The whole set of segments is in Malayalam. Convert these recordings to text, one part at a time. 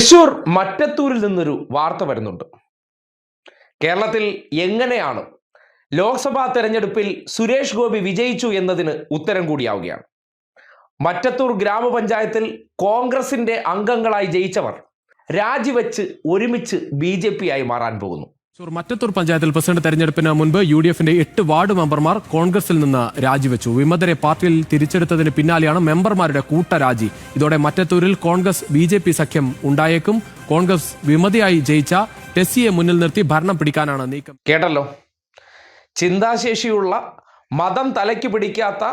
തൃശൂർ മറ്റത്തൂരിൽ നിന്നൊരു വാർത്ത വരുന്നുണ്ട്. കേരളത്തിൽ എങ്ങനെയാണ് ലോക്സഭാ തെരഞ്ഞെടുപ്പിൽ സുരേഷ് ഗോപി വിജയിച്ചു എന്നതിന് ഉത്തരം കൂടിയാവുകയാണ്. മറ്റത്തൂർ ഗ്രാമപഞ്ചായത്തിൽ കോൺഗ്രസിന്റെ അംഗങ്ങളായി ജയിച്ചവർ രാജിവെച്ച് ഒരുമിച്ച് ബി ജെ പി ആയി മാറാൻ പോകുന്നു. മറ്റത്തൂർ പഞ്ചായത്തിൽ പ്രസിഡന്റ് തെരഞ്ഞെടുപ്പിന് മുൻപ് യു ഡി എഫിന്റെ എട്ട് വാർഡ് മെമ്പർമാർ കോൺഗ്രസിൽ നിന്ന് രാജിവെച്ചു. വിമതരെ പാർട്ടിയിൽ തിരിച്ചെടുത്തതിന് പിന്നാലെയാണ് മെമ്പർമാരുടെ കൂട്ടരാജി. ഇതോടെ മറ്റത്തൂരിൽ കോൺഗ്രസ് ബി ജെ പി സഖ്യം ഉണ്ടായേക്കും. കോൺഗ്രസ് വിമതയായി ജയിച്ച ടെസ്സിയെ മുന്നിൽ നിർത്തി ഭരണം പിടിക്കാനാണ് നീക്കം. കേട്ടല്ലോ? ചിന്താശേഷിയുള്ള മതം തലയ്ക്ക് പിടിക്കാത്ത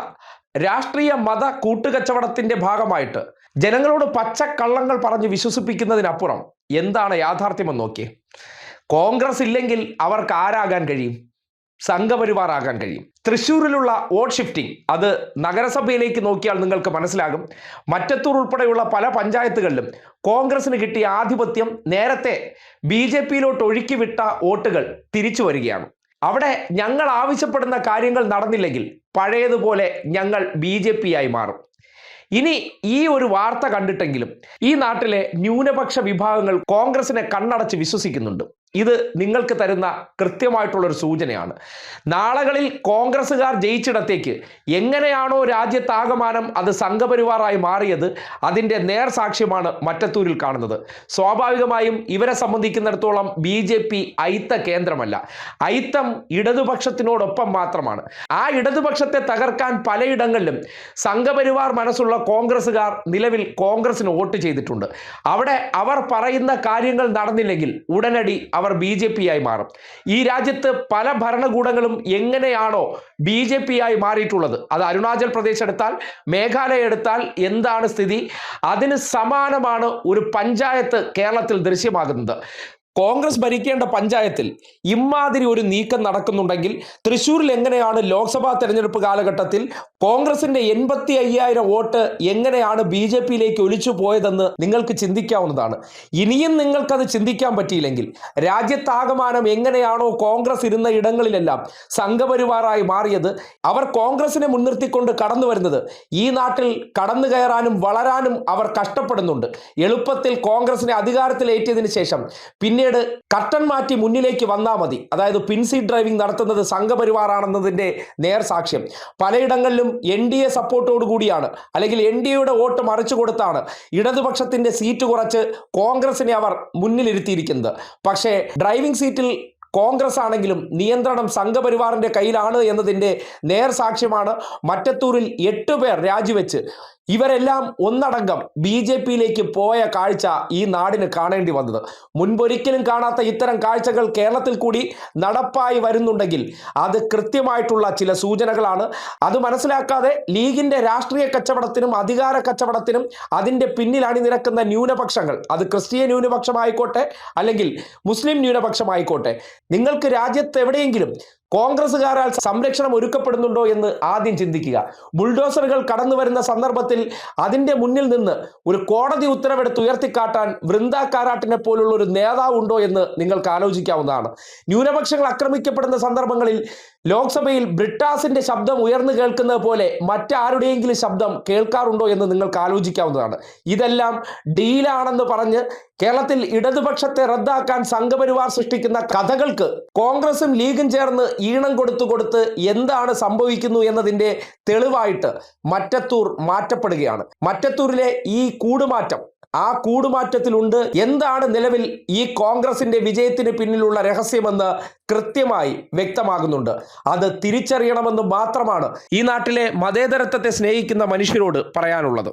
രാഷ്ട്രീയ മത കൂട്ടുകച്ചവടത്തിന്റെ ഭാഗമായിട്ട് ജനങ്ങളോട് പച്ചക്കള്ളങ്ങൾ പറഞ്ഞ് വിശ്വസിപ്പിക്കുന്നതിനപ്പുറം എന്താണ് യാഥാർത്ഥ്യമെന്ന് നോക്കിയേ? കോൺഗ്രസ് ഇല്ലെങ്കിൽ അവർക്ക് ആരാകാൻ കഴിയും? സംഘപരിവാർ ആകാൻ കഴിയും. തൃശ്ശൂരിലുള്ള വോട്ട് ഷിഫ്റ്റിംഗ് അത് നഗരസഭയിലേക്ക് നോക്കിയാൽ നിങ്ങൾക്ക് മനസ്സിലാകും. മറ്റത്തൂർ ഉൾപ്പെടെയുള്ള പല പഞ്ചായത്തുകളിലും കോൺഗ്രസിന് കിട്ടിയ ആധിപത്യം നേരത്തെ ബി ജെ പിയിലോട്ട് ഒഴുക്കിവിട്ട വോട്ടുകൾ തിരിച്ചു വരികയാണ്. അവിടെ ഞങ്ങൾ ആവശ്യപ്പെടുന്ന കാര്യങ്ങൾ നടന്നില്ലെങ്കിൽ പഴയതുപോലെ ഞങ്ങൾ ബി ജെ പി ആയി മാറും. ഇനി ഈ ഒരു വാർത്ത കണ്ടിട്ടെങ്കിലും ഈ നാട്ടിലെ ന്യൂനപക്ഷ വിഭാഗങ്ങൾ കോൺഗ്രസിനെ കണ്ണടച്ച് വിശ്വസിക്കുന്നുണ്ട്. ഇത് നിങ്ങൾക്ക് തരുന്ന കൃത്യമായിട്ടുള്ള ഒരു സൂചനയാണ്. നാളകളിൽ കോൺഗ്രസ്സുകാർ ജയിച്ചിടത്തേക്ക് എങ്ങനെയാണോ രാജ്യത്താകമാനം അത് സംഘപരിവാറായി മാറിയത് അതിന്റെ നേർ സാക്ഷ്യമാണ് മറ്റത്തൂരിൽ കാണുന്നത്. സ്വാഭാവികമായും ഇവരെ സംബന്ധിക്കുന്നിടത്തോളം ബി ജെ പി ഐത്ത കേന്ദ്രമല്ല. ഐത്തം ഇടതുപക്ഷത്തിനോടൊപ്പം മാത്രമാണ്. ആ ഇടതുപക്ഷത്തെ തകർക്കാൻ പലയിടങ്ങളിലും സംഘപരിവാർ മനസ്സുള്ള കോൺഗ്രസ്സുകാർ നിലവിൽ കോൺഗ്രസിന് വോട്ട് ചെയ്തിട്ടുണ്ട്. അവിടെ അവർ പറയുന്ന കാര്യങ്ങൾ നടന്നില്ലെങ്കിൽ ഉടനടി അവർ ബി ജെ പി ആയി മാറും. ഈ രാജ്യത്ത് പല ഭരണകൂടങ്ങളും എങ്ങനെയാണോ ബി ജെ പി ആയി മാറിയിട്ടുള്ളത്? അത് അരുണാചൽ പ്രദേശ് എടുത്താൽ മേഘാലയ എടുത്താൽ എന്താണ് സ്ഥിതി? അതിന് സമാനമാണ് ഒരു പഞ്ചായത്ത് കേരളത്തിൽ ദൃശ്യമാകുന്നത്. കോൺഗ്രസ് ഭരിക്കേണ്ട പഞ്ചായത്തിൽ ഇമാതിരി ഒരു നീക്കം നടക്കുന്നുണ്ടെങ്കിൽ തൃശ്ശൂരിൽ എങ്ങനെയാണ് ലോക്സഭാ തെരഞ്ഞെടുപ്പ് കാലഘട്ടത്തിൽ കോൺഗ്രസിന്റെ എൺപത്തി അയ്യായിരം വോട്ട് എങ്ങനെയാണ് ബി ജെ പിയിലേക്ക് ഒലിച്ചു പോയതെന്ന് നിങ്ങൾക്ക് ചിന്തിക്കാവുന്നതാണ്. ഇനിയും നിങ്ങൾക്കത് ചിന്തിക്കാൻ പറ്റിയില്ലെങ്കിൽ രാജ്യത്താകമാനം എങ്ങനെയാണോ കോൺഗ്രസ് ഇരുന്ന ഇടങ്ങളിലെല്ലാം സംഘപരിവാറായി മാറിയത് അവർ കോൺഗ്രസിനെ മുൻനിർത്തിക്കൊണ്ട് കടന്നു വരുന്നത്. ഈ നാട്ടിൽ കടന്നു കയറാനും വളരാനും അവർ കഷ്ടപ്പെടുന്നുണ്ട്. എളുപ്പത്തിൽ കോൺഗ്രസിനെ അധികാരത്തിലേറ്റിയതിനു ശേഷം പിന്നീട് കട്ടൻ മാറ്റി മുന്നിലേക്ക് വന്നാൽ മതി. അതായത് പിൻസീറ്റ് ഡ്രൈവിംഗ് നടത്തുന്നത് സംഘപരിവാറാണെന്നതിന്റെ നേർസാക്ഷ്യം പലയിടങ്ങളിലും എൻ ഡി എ സപ്പോർട്ടോടുകൂടിയാണ് അല്ലെങ്കിൽ എൻ ഡി എയുടെ വോട്ട് മറിച്ചു കൊടുത്താണ് ഇടതുപക്ഷത്തിന്റെ സീറ്റ് കുറച്ച് കോൺഗ്രസിനെ അവർ മുന്നിലിരുത്തിയിരിക്കുന്നത്. പക്ഷേ ഡ്രൈവിംഗ് സീറ്റിൽ കോൺഗ്രസ് ആണെങ്കിലും നിയന്ത്രണം സംഘപരിവാറിന്റെ കയ്യിലാണ് എന്നതിന്റെ നേർസാക്ഷ്യമാണ് മറ്റത്തൂരിൽ എട്ട് പേർ രാജിവെച്ച്. ഇവരെല്ലാം ഒന്നടങ്കം ബി ജെ പിയിലേക്ക് പോയ കാഴ്ച ഈ നാടിന് കാണേണ്ടി വന്നത്. മുൻപൊരിക്കലും കാണാത്ത ഇത്തരം കാഴ്ചകൾ കേരളത്തിൽ കൂടി നടപ്പായി വരുന്നുണ്ടെങ്കിൽ അത് കൃത്യമായിട്ടുള്ള ചില സൂചനകളാണ്. അത് മനസ്സിലാക്കാതെ ലീഗിന്റെ രാഷ്ട്രീയ കച്ചവടത്തിനും അധികാര കച്ചവടത്തിനും അതിന്റെ പിന്നിൽ അണിനിരക്കുന്ന ന്യൂനപക്ഷങ്ങൾ. അത് ക്രിസ്തീയ ന്യൂനപക്ഷമായിക്കോട്ടെ അല്ലെങ്കിൽ മുസ്ലിം ന്യൂനപക്ഷമായിക്കോട്ടെ. നിങ്ങൾക്ക് രാജ്യത്ത് എവിടെയെങ്കിലും കോൺഗ്രസ്സുകാരാൽ സംരക്ഷണം ഒരുക്കപ്പെടുന്നുണ്ടോ എന്ന് ആദ്യം ചിന്തിക്കുക. ബുൾഡോസറുകൾ കടന്നു വരുന്ന സന്ദർഭത്തിൽ അതിന്റെ മുന്നിൽ നിന്ന് ഒരു കോടതി ഉത്തരവെടുത്ത് ഉയർത്തിക്കാട്ടാൻ വൃന്ദ കാരാട്ടിനെ പോലുള്ള ഒരു നേതാവ് ഉണ്ടോ എന്ന് നിങ്ങൾക്ക് ആലോചിക്കാവുന്നതാണ്. ന്യൂനപക്ഷങ്ങൾ ആക്രമിക്കപ്പെടുന്ന സന്ദർഭങ്ങളിൽ ലോക്സഭയിൽ ബ്രിട്ടാസിന്റെ ശബ്ദം ഉയർന്നു കേൾക്കുന്നത് പോലെ മറ്റാരുടെയെങ്കിലും ശബ്ദം കേൾക്കാറുണ്ടോ എന്ന് നിങ്ങൾക്ക് ആലോചിക്കാവുന്നതാണ്. ഇതെല്ലാം ഡീലാണെന്ന് പറഞ്ഞ് കേരളത്തിൽ ഇടതുപക്ഷത്തെ റദ്ദാക്കാൻ സംഘപരിവാർ സൃഷ്ടിക്കുന്ന കഥകൾക്ക് കോൺഗ്രസും ലീഗും ചേർന്ന് ഈണം കൊടുത്തു കൊടുത്ത് എന്താണ് സംഭവിക്കുന്നു എന്നതിന്റെ തെളിവായിട്ട് മറ്റത്തൂർ മാറ്റപ്പെടുകയാണ്. മറ്റത്തൂരിലെ ഈ കൂടുമാറ്റം ആ കൂടുമാറ്റത്തിലുണ്ട്. എന്താണ് നിലവിൽ ഈ കോൺഗ്രസിന്റെ വിജയത്തിന് പിന്നിലുള്ള രഹസ്യമെന്ന് കൃത്യമായി വ്യക്തമാകുന്നുണ്ട്. അത് തിരിച്ചറിയണമെന്ന് മാത്രമാണ് ഈ നാട്ടിലെ മതേതരത്വത്തെ സ്നേഹിക്കുന്ന മനുഷ്യരോട് പറയാനുള്ളത്.